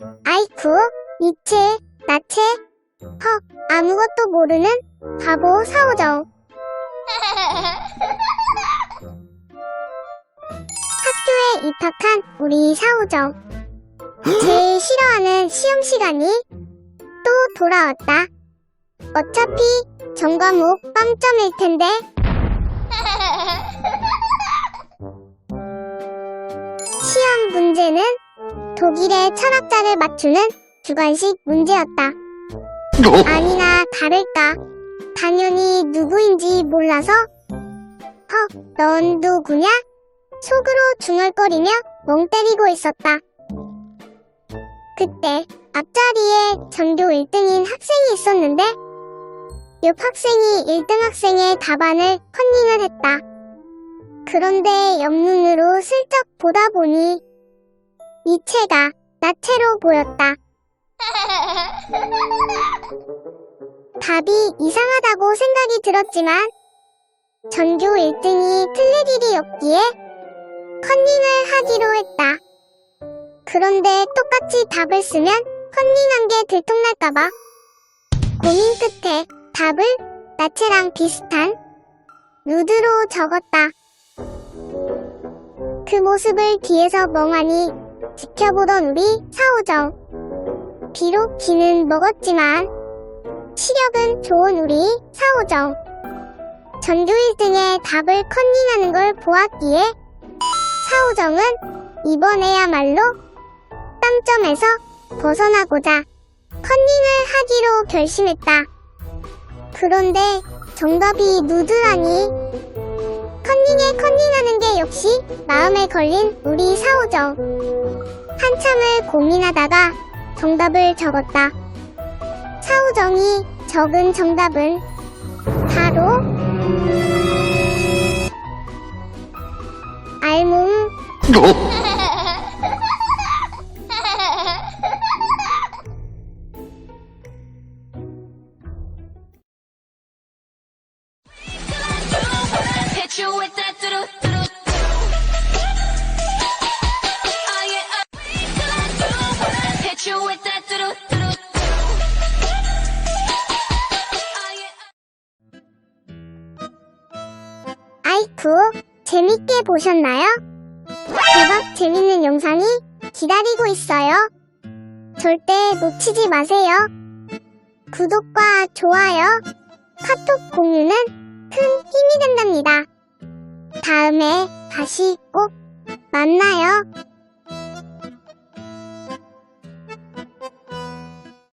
아이쿠, 이체, 나체, 헉, 아무것도 모르는 바보 사오정. 학교에 입학한 우리 사오정. 제일 싫어하는 시험 시간이 또 돌아왔다. 어차피 전 과목 빵점일 텐데. 시험 문제는 독일의 철학자를 맞추는 주관식 문제였다. 아니나 다를까. 당연히 누구인지 몰라서 헉, 넌 누구냐? 속으로 중얼거리며 멍 때리고 있었다. 그때 앞자리에 전교 1등인 학생이 있었는데 옆 학생이 1등 학생의 답안을 컨닝을 했다. 그런데 옆눈으로 슬쩍 보다 보니 이체가 나체로 보였다. 답이 이상하다고 생각이 들었지만 전교 1등이 틀릴 일이 없기에 컨닝을 하기로 했다. 그런데 똑같이 답을 쓰면 컨닝한 게 들통날까봐 고민 끝에 답을 나체랑 비슷한 누드로 적었다. 그 모습을 뒤에서 멍하니 지켜보던 우리 사오정. 비록 기는 먹었지만 시력은 좋은 우리 사오정. 전교 1등의 답을 컨닝하는 걸 보았기에 사오정은 이번에야말로 빵점에서 벗어나고자 컨닝을 하기로 결심했다. 그런데 정답이 누드라니 게 역시 마음에 걸린 우리 사오정. 한참을 고민하다가 정답을 적었다. 사오정이 적은 정답은 바로 알몸 아이쿠 재밌게 보셨나요? 대박 재밌는 영상이 기다리고 있어요. 절대 놓치지 마세요. 구독과 좋아요, 카톡 공유는 큰 힘이 된답니다. 다음에 다시 꼭 만나요.